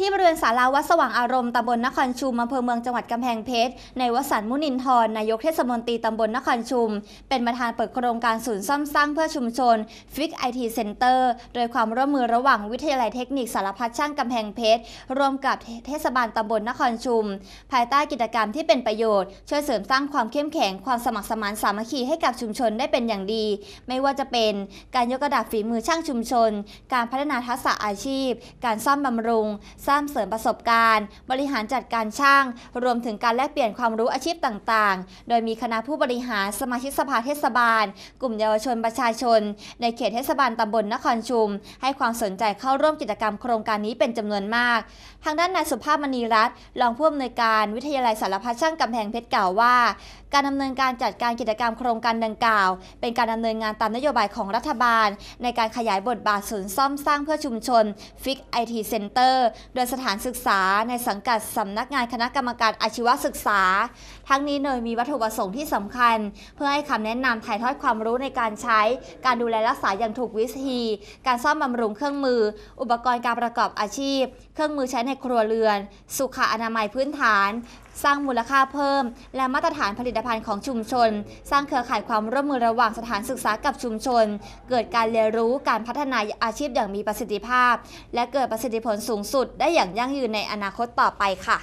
ที่บริเวณศาลาวัดสว่างอารมณ์ตำบลนครชุมอำเภอเมืองจังหวัดกำแพงเพชรในวสันต์มุนินทร์นายกเทศมนตรีตำบลนครชุม เป็นประธานเปิดโครงการศูนย์ซ่อมสร้างเพื่อชุมชนฟิกไอทีเซ็นเตอร์โดยความร่วมมือระหว่างวิทยาลัยเทคนิคสารพัดช่างกำแพงเพชรร่วมกับเทศบาลตำบลนครชุม ภายใต้กิจกรรมที่เป็นประโยชน์ ช่วยเสริมสร้างความเข้มแข็งความสมัครสมานสามัคคีให้กับชุมชนได้เป็นอย่างดี ไม่ว่าจะเป็นการยกระดับฝีมือช่างชุมชน การพัฒนาทักษะอาชีพ การซ่อมบำรุงสร้างเสริมประสบการณ์ บริหารจัดการช่าง รวมถึงการแลกเปลี่ยนความรู้อาชีพต่างๆ โดยมีคณะผู้บริหารสมาชิกสภาเทศบาล กลุ่มเยาวชนประชาชน ในเขตเทศบาลตำบลนครชุม ให้ความสนใจเข้าร่วมกิจกรรมโครงการนี้เป็นจำนวนมาก ทางด้านนายสุภาพมณีรัตน์รองผู้อำนวยการวิทยาลัยสารพัดช่างกำแพงเพชรกล่าวว่า การดำเนินการจัดการกิจกรรมโครงการดังกล่าว เป็นการดำเนินงานตามนโยบายของรัฐบาล ในการขยายบทบาทศูนย์ซ่อมสร้างเพื่อชุมชน FIC IT Center โดยสถานศึกษาในสังกัดสำนักงานคณะกรรมการอาชีวศึกษา ทั้งนี้เนยมีวัตถุประสงค์ที่สำคัญ เพื่อให้คำแนะนำถ่ายทอดความรู้ในการใช้ การดูแลรักษาอย่างถูกวิธี การซ่อมบำรุงเครื่องมือ อุปกรณ์การประกอบอาชีพ เครื่องมือใช้ในครัวเรือน สุขอนามัยพื้นฐาน สร้างมูลค่าเพิ่ม และมาตรฐานผลิตภัณฑ์ของชุมชน สร้างเครือข่ายความร่วมมือระหว่างสถานศึกษากับชุมชน เกิดการเรียนรู้การพัฒนาอาชีพอย่างมีประสิทธิภาพ และเกิดประสิทธิผลสูงสุดได้อย่างยั่งยืนในอนาคตต่อไปค่ะ